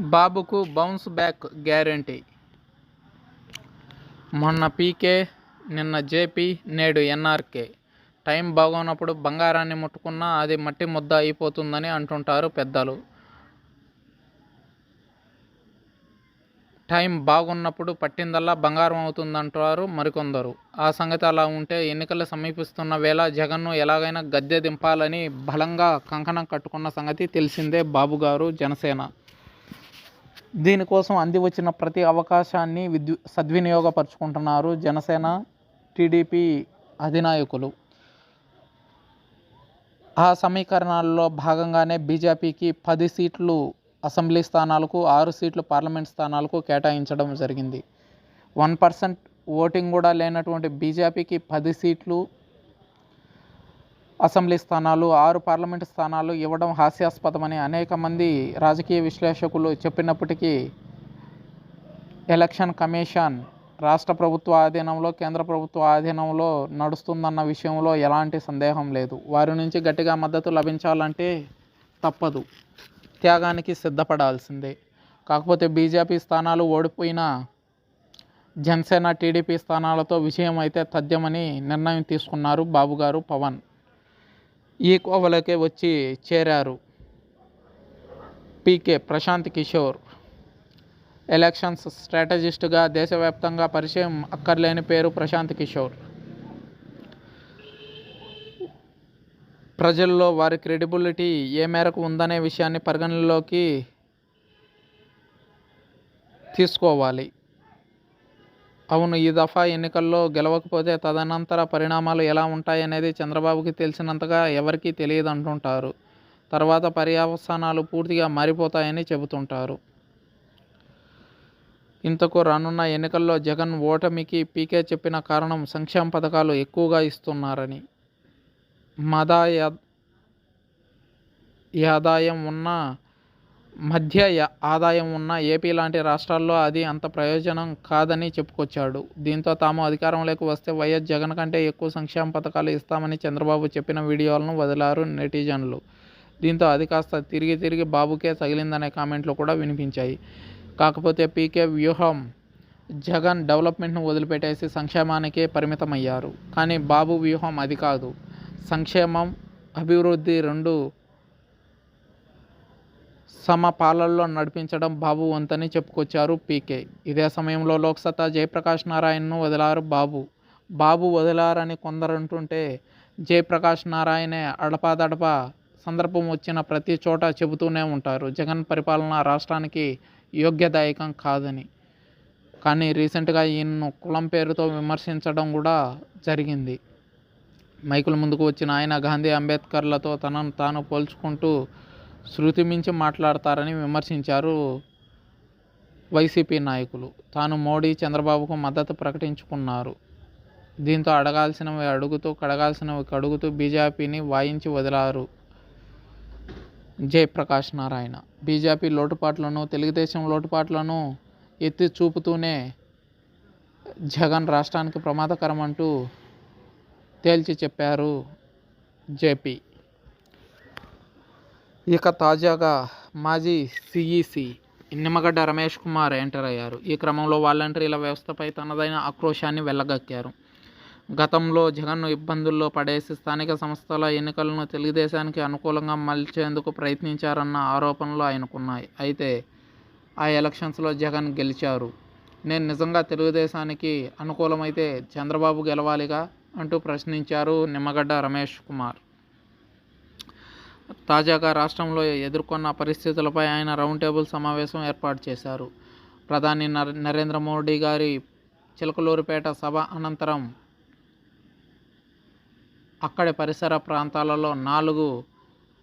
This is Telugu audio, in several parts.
బాబుకు బౌన్స్ బ్యాక్ గ్యారెంటీ. మొన్న పీకే నిన్న జేపీ నేడు ఎన్ఆర్కే. టైం బాగోనప్పుడు బంగారాన్ని ముట్టుకున్నా అది మట్టి ముద్ద అయిపోతుందని అంటుంటారు పెద్దలు. టైం బాగున్నప్పుడు పట్టిందల్లా బంగారం అవుతుందంటారు మరికొందరు. ఆ సంగతి అలా ఉంటే ఎన్నికలు సమీపిస్తున్న వేళ జగన్ను ఎలాగైనా గద్దె దింపాలని బలంగా కంకణం కట్టుకున్న సంగతి తెలిసిందే బాబుగారు జనసేన. దీనికోసం అంది వచ్చిన ప్రతి అవకాశాన్ని విద్యు సద్వినియోగపరుచుకుంటున్నారు జనసేన టీడీపీ అధినాయకులు. ఆ సమీకరణాల్లో భాగంగానే బీజేపీకి పది సీట్లు అసెంబ్లీ స్థానాలకు ఆరు సీట్లు పార్లమెంట్ స్థానాలకు కేటాయించడం జరిగింది. వన్ పర్సెంట్ ఓటింగ్ కూడా లేనటువంటి బీజేపీకి పది సీట్లు అసెంబ్లీ స్థానాలు ఆరు పార్లమెంటు స్థానాలు ఇవ్వడం హాస్యాస్పదమని అనేక మంది రాజకీయ విశ్లేషకులు చెప్పినప్పటికీ ఎలక్షన్ కమిషన్ రాష్ట్ర ప్రభుత్వ ఆధీనంలో కేంద్ర ప్రభుత్వ ఆధీనంలో నడుస్తుందన్న విషయంలో ఎలాంటి సందేహం లేదు. వారి నుంచి గట్టిగా మద్దతు లభించాలంటే తప్పదు. త్యాగానికి సిద్ధపడాల్సిందే. కాకపోతే బీజేపీ స్థానాలు ఓడిపోయిన జనసేన టీడీపీ స్థానాలతో విజయం అయితే తథ్యమని నిర్ణయం తీసుకున్నారు బాబుగారు పవన్. ఈ కోవలకే వచ్చి చేరారు పీకే ప్రశాంత్ కిషోర్. ఎలక్షన్స్ స్ట్రాటజిస్ట్గా దేశవ్యాప్తంగా పరిచయం అక్కర్లేని పేరు ప్రశాంత్ కిషోర్. ప్రజల్లో వారి క్రెడిబిలిటీ ఏ మేరకు ఉందనే విషయాన్ని పరిగణనలోకి తీసుకోవాలి. అవును ఈ దఫా ఎన్నికల్లో గెలవకపోతే తదనంతర పరిణామాలు ఎలా ఉంటాయనేది చంద్రబాబుకి తెలిసినంతగా ఎవరికీ తెలియదు అంటుంటారు తర్వాత పర్యవసానాలు పూర్తిగా మారిపోతాయని చెబుతుంటారు. ఇంతకు రానున్న ఎన్నికల్లో జగన్ ఓటమికి పీకే చెప్పిన కారణం సంక్షేమ పథకాలు ఎక్కువగా ఇస్తున్నారని. మదా ఆదాయం ఉన్న మధ్య ఆదాయం ఉన్న ఏపీ లాంటి రాష్ట్రాల్లో అది అంత ప్రయోజనం కాదని చెప్పుకొచ్చాడు. దీంతో తాము అధికారంలోకి వస్తే వైఎస్ జగన్ కంటే ఎక్కువ సంక్షేమ పథకాలు ఇస్తామని చంద్రబాబు చెప్పిన వీడియోలను వదిలారు నెటిజన్లు. దీంతో అది కాస్త తిరిగి తిరిగి బాబుకే తగిలిందనే కామెంట్లు కూడా వినిపించాయి. కాకపోతే పీకే వ్యూహం జగన్ డెవలప్మెంట్ను వదిలిపెట్టేసి సంక్షేమానికే పరిమితమయ్యారు. కానీ బాబు వ్యూహం అది కాదు. సంక్షేమం అభివృద్ధి రెండు సమపాలల్లో నడిపించడం బాబు వంతని చెప్పుకొచ్చారు పీకే. ఇదే సమయంలో లోక్సత్తా జయప్రకాష్ నారాయణను వదిలారు బాబు. బాబు వదిలారని కొందరు అంటుంటే జయప్రకాష్ నారాయణే అడపాదడపా సందర్భం వచ్చిన ప్రతి చోట చెబుతూనే ఉంటారు. జగన్ పరిపాలన రాష్ట్రానికి యోగ్యదాయకం కాదని. కానీ రీసెంట్గా ఈయన్ను కులం పేరుతో విమర్శించడం కూడా జరిగింది. మైకుల ముందుకు వచ్చిన ఆయన గాంధీ అంబేద్కర్లతో తనను తాను పోల్చుకుంటూ శృతి మించి మాట్లాడతారని విమర్శించారు వైసీపీ నాయకులు. తాను మోడీ చంద్రబాబుకు మద్దతు ప్రకటించుకున్నారు. దీంతో అడగాల్సినవి అడుగుతూ కడగాల్సినవి కడుగుతూ బీజేపీని వాయించి వదిలారు జయప్రకాష్ నారాయణ. బీజేపీ లోటుపాట్లను తెలుగుదేశం లోటుపాట్లను ఎత్తి చూపుతూనే జగన్ రాష్ట్రానికి ప్రమాదకరం అంటూ తేల్చి చెప్పారు జేపీ. ఇక తాజాగా మాజీ సిఈసి నిమ్మగడ్డ రమేష్ కుమార్ ఎంటర్ అయ్యారు. ఈ క్రమంలో వాలంటీర్ల వ్యవస్థపై తనదైన ఆక్రోశాన్ని వెళ్ళగక్కారు గతంలో జగన్ను ఇబ్బందుల్లో పడేసి స్థానిక సంస్థల ఎన్నికలను తెలుగుదేశానికి అనుకూలంగా మలిచేందుకు ప్రయత్నించారన్న ఆరోపణలు ఆయనకున్నాయి. అయితే ఆ ఎలక్షన్స్లో జగన్ గెలిచారు. నేను నిజంగా తెలుగుదేశానికి అనుకూలమైతే చంద్రబాబు గెలవాలిగా అంటూ ప్రశ్నించారు నిమ్మగడ్డ రమేష్ కుమార్. తాజాగా రాష్ట్రంలో ఎదుర్కొన్న పరిస్థితులపై ఆయన రౌండ్ టేబుల్ సమావేశం ఏర్పాటు చేశారు. ప్రధాని నర- నరేంద్ర మోడీ గారి చిలకలూరుపేట సభ అనంతరం అక్కడి పరిసర ప్రాంతాలలో నాలుగు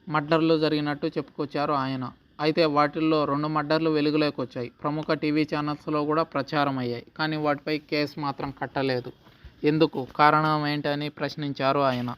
మర్డర్లు జరిగినట్టు చెప్పుకొచ్చారు ఆయన. అయితే వాటిల్లో రెండు మర్డర్లు వెలుగులోకి వచ్చాయి. ప్రముఖ టీవీ ఛానల్స్లో కూడా ప్రచారం అయ్యాయి. కానీ వాటిపై కేసు మాత్రం కట్టలేదు. ఎందుకు? కారణం ఏంటని ప్రశ్నించారు ఆయన.